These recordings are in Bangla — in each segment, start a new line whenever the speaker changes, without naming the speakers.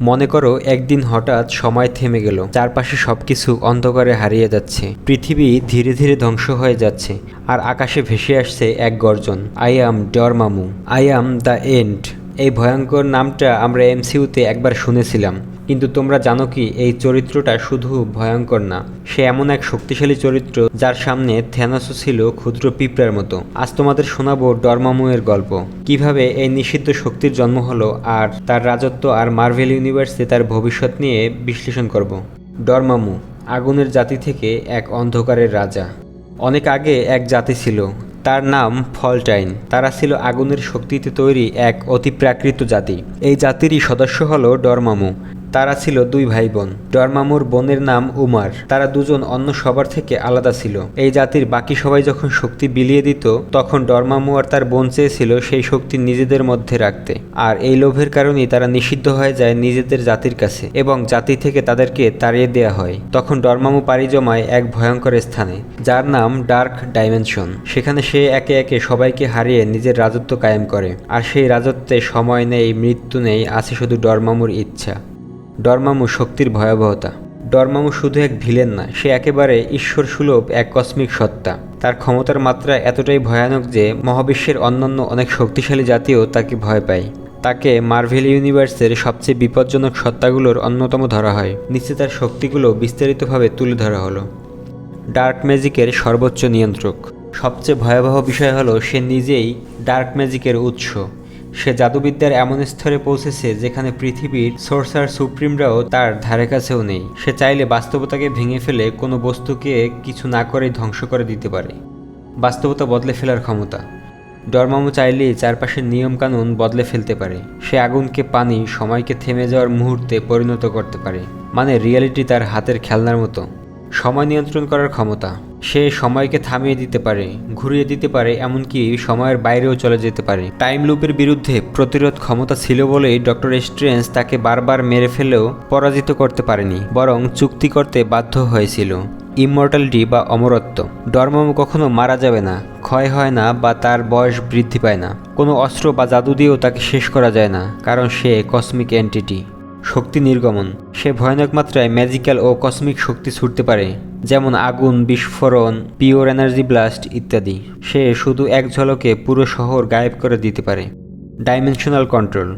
মনে করো, একদিন হঠাৎ সময় থেমে গেল। চারপাশে সবকিছু অন্ধকারে হারিয়ে যাচ্ছে। পৃথিবী ধীরে ধীরে ধ্বংস হয়ে যাচ্ছে আর আকাশে ভেসে আসছে এক গর্জন। I am Dormammu I am the end. এই ভয়ঙ্কর নামটা আমরা এমসিউতে একবার শুনেছিলাম। কিন্তু তোমরা জানো কি, এই চরিত্রটা শুধু ভয়ঙ্কর না। সে এমন এক শক্তিশালী চরিত্র যার সামনে থ্যানোসও ছিল ক্ষুদ্র পিঁপড়ার মতো। আজ তোমাদের শোনাবো ডরমামুয়ের গল্প। কীভাবে এই নিষিদ্ধ শক্তির জন্ম হলো আর তার রাজত্ব আর মার্ভেল ইউনিভার্সে তার ভবিষ্যৎ নিয়ে বিশ্লেষণ করব। ডরমামু, আগুনের জাতি থেকে এক অন্ধকারের রাজা। অনেক আগে এক জাতি ছিল। তার নাম ফলটাইন। তারা ছিল আগুনের শক্তিতে তৈরি এক অতিপ্রাকৃত জাতি। এই জাতিরই সদস্য হল ডরমামু। তারা ছিল দুই ভাই বোন ডরমামুর বোনের নাম উমার। তারা দুজন অন্য সবার থেকে আলাদা ছিল। এই জাতির বাকি সবাই যখন শক্তি বিলিয়ে দিত, তখন ডরমামু আর তার বোন চেয়েছিল সেই শক্তি নিজেদের মধ্যে রাখতে। আর এই লোভের কারণেই তারা নিষিদ্ধ হয়ে যায় নিজেদের জাতির কাছে এবং জাতি থেকে তাদেরকে তাড়িয়ে দেওয়া হয়। তখন ডরমামু পাড়ি জমায় এক ভয়ঙ্কর স্থানে, যার নাম ডার্ক ডাইমেনশন। সেখানে সে একে একে সবাইকে হারিয়ে নিজের রাজত্ব কায়েম করে। আর সেই রাজত্বে সময় নেই, মৃত্যু নেই, আছে শুধু ডরমামুর ইচ্ছা। ডরমামু শক্তির ভয়াবহতা। ডরমামু শুধু এক ভিলেন না, সে একেবারে ঈশ্বর সুলভ এক কসমিক সত্তা। তার ক্ষমতার মাত্রা এতটাই ভয়ানক যে মহাবিশ্বের অন্যান্য অনেক শক্তিশালী জাতিও তাকে ভয় পায়। তাকে মার্ভেল ইউনিভার্সের সবচেয়ে বিপজ্জনক সত্তাগুলোর অন্যতম ধরা হয়। নিচে তার শক্তিগুলো বিস্তারিতভাবে তুলে ধরা হলো। ডার্ক ম্যাজিকের সর্বোচ্চ নিয়ন্ত্রক। সবচেয়ে ভয়াবহ বিষয় হলো, সে নিজেই ডার্ক ম্যাজিকের উৎস। সে জাদুবিদ্যার এমন স্তরে পৌঁছেছে যেখানে পৃথিবীর সোর্সার সুপ্রিমরাও তার ধারে কাছেও নেই। সে চাইলে বাস্তবতাকে ভেঙে ফেলে কোনো বস্তুকে কিছু না করেই ধ্বংস করে দিতে পারে। বাস্তবতা বদলে ফেলার ক্ষমতা। ডরমামু চাইলেই চারপাশের নিয়মকানুন বদলে ফেলতে পারে। সে আগুনকে পানি, সময়কে থেমে যাওয়ার মুহূর্তে পরিণত করতে পারে। মানে রিয়ালিটি তার হাতের খেলনার মতো। সময় নিয়ন্ত্রণ করার ক্ষমতা। সে সময়কে থামিয়ে দিতে পারে, ঘুরিয়ে দিতে পারে, এমনকি সময়ের বাইরেও চলে যেতে পারে। টাইম লুপের বিরুদ্ধে প্রতিরোধ ক্ষমতা ছিল বলেই ডক্টর স্ট্রেঞ্জ তাকে বারবার মেরে ফেলেও পরাজিত করতে পারেনি, বরং চুক্তি করতে বাধ্য হয়েছিল। ইমমর্টালিটি বা অমরত্ব। ডরমামু কখনো মারা যাবে না, ক্ষয় হয় না বা তার বয়স বৃদ্ধি পায় না। কোনো অস্ত্র বা জাদু দিয়েও তাকে শেষ করা যায় না, কারণ সে কসমিক এন্টিটি শক্তি নির্গমন। সে ভয়ানক মাত্রায় ম্যাজিক্যাল ও কসমিক শক্তি ছুটতে পারে, যেমন আগুন, বিস্ফোরণ পিওর এনার্জি ব্লাস্ট ইত্যাদি। সে শুধু এক ঝলকে পুরো শহর গায়েব করে দিতে পারে। ডাইমেনশনাল কন্ট্রোল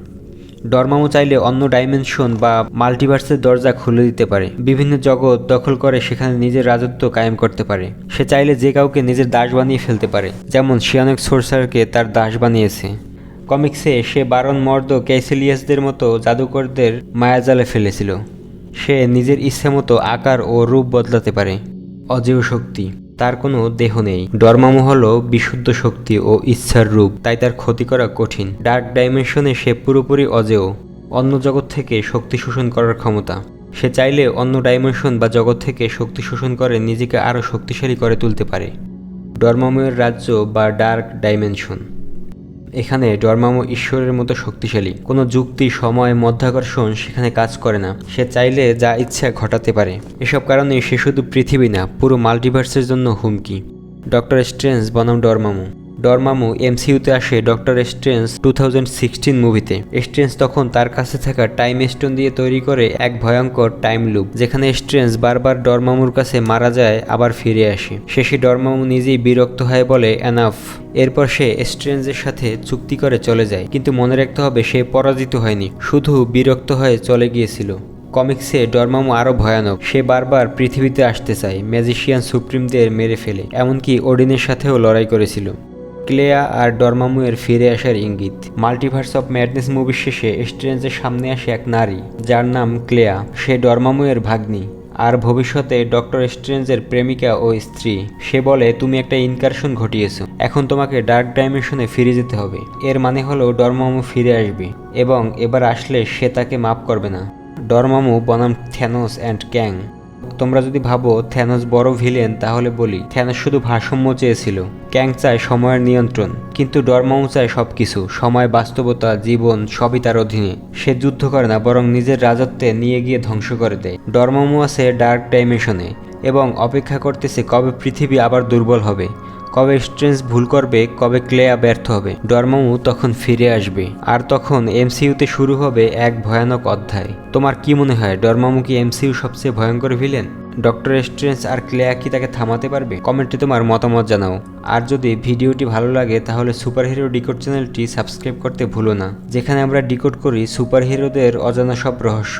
ডরমামু চাইলে অন্য ডাইমেনশন বা মাল্টিভার্সের দরজা খুলে দিতে পারে। বিভিন্ন জগৎ দখল করে সেখানে নিজের রাজত্ব কায়েম করতে পারে। সে চাইলে যে কাউকে নিজের দাস বানিয়ে ফেলতে পারে, যেমন শিয়ানক সোর্সারকে তার দাস বানিয়েছে। কমিক্সে সে বারণ মর্দ ক্যাসিলিয়াসদের মতো জাদুকরদের মায়াজালে ফেলেছিল। সে নিজের ইচ্ছে মতো আকার ও রূপ বদলাতে পারে। অজেয় শক্তি, তার কোনো দেহ নেই। ডরমামু হলো বিশুদ্ধ শক্তি ও ইচ্ছার রূপ, তাই তার ক্ষতি করা কঠিন। ডার্ক ডাইমেনশনে সে পুরোপুরি অজেয়। অন্য জগৎ থেকে শক্তি শোষণ করার ক্ষমতা। সে চাইলে অন্য ডাইমেনশন বা জগৎ থেকে শক্তি শোষণ করে নিজেকে আরও শক্তিশালী করে তুলতে পারে। ডরমামুয়ের রাজ্য বা ডার্ক ডাইমেনশন। এখানে ডরমামো ঈশ্বরের মতো শক্তিশালী। কোনো যুক্তি, সময়, মধ্যাকর্ষণ সেখানে কাজ করে না। সে চাইলে যা ইচ্ছা ঘটাতে পারে। এসব কারণে সে শুধু পৃথিবী না, পুরো মাল্টিভার্সের জন্য হুমকি। ডক্টর স্ট্রেঞ্জ বনাম ডরমামু ডরমামু এমসিইউতে আসে ডক্টর স্ট্রেঞ্জ টু মুভিতে। স্ট্রেঞ্জ তখন তার কাছে থাকা টাইম স্টোন দিয়ে তৈরি করে এক ভয়ঙ্কর টাইম লুপ, যেখানে স্ট্রেঞ্জ বারবার ডরমামুর কাছে মারা যায়, আবার ফিরে আসে। শেষে ডরমামু নিজেই বিরক্ত হয়ে বলে, এনাফ। এরপর সে স্ট্রেঞ্জের সাথে চুক্তি করে চলে যায়, কিন্তু মনে রাখতে হবে সে পরাজিত হয়নি, শুধু বিরক্ত হয়ে চলে গিয়েছিল। কমিক্সে ডরমামু আরও ভয়ানক, সে বারবার পৃথিবীতে আসতে চায়, ম্যাজিশিয়ান সুপ্রিমদের মেরে ফেলে, এমনকি ওডিনের সাথেও লড়াই করেছিল। ক্লেয়া আর ডরমামুয়ের ফিরে আসার ইঙ্গিত। মাল্টিভার্স অফ ম্যাডনেস মুভির শেষে স্ট্রেঞ্জের সামনে আসে এক নারী, যার নাম ক্লেয়া। সে ডরমামুয়ের ভাগ্নি, আর ভবিষ্যতে ডক্টর স্ট্রেঞ্জের প্রেমিকা ও স্ত্রী। সে বলে, তুমি একটা ইনকারশন ঘটিয়েছো। এখন তোমাকে ডার্ক ডাইমেনশনে ফিরে যেতে হবে। এর মানে হলো ডরমামু ফিরে আসবে, এবং এবার আসলে সে তাকে মাফ করবে না। ডরমামু বনাম থ্যানোস অ্যান্ড ক্যাং। তোমরা যদি ভাবো থ্যানোস বড় ভিলেন, তাহলে বলি, থ্যানোস শুধু ভারসাম্য চেয়েছিল। ক্যাং চায় সময়ের নিয়ন্ত্রণ, কিন্তু ডরমাউ চায় সব কিছু সময়, বাস্তবতা, জীবন, সবই তার অধীনে। সে যুদ্ধ করে না, বরং নিজের রাজত্বে নিয়ে গিয়ে ধ্বংস করে দেয়। ডরমামু আছে ডার্ক ডাইমেনশনে এবং অপেক্ষা করতেছে কবে পৃথিবী আবার দুর্বল হবে, কবে স্ট্রেঞ্জ ভুল করবে, কবে ক্লেয়া ব্যর্থ হবে। ডরমামু তখন ফিরে আসবে, আর তখন এমসিইউতে শুরু হবে এক ভয়ানক অধ্যায়। তোমার কি মনে হয় ডরমামু কি এমসিইউ সবচেয়ে ভয়ঙ্কর ভিলেন? ডক্টর স্ট্রেঞ্জ আর ক্লেয়া কি তাকে থামাতে পারবে? কমেন্টে তোমার মতামত জানাও। আর যদি ভিডিওটি ভালো লাগে, তাহলে সুপারহিরো ডিকোড চ্যানেলটি সাবস্ক্রাইব করতে ভুলো না, যেখানে আমরা ডিকোড করি সুপারহিরোদের অজানা সব রহস্য।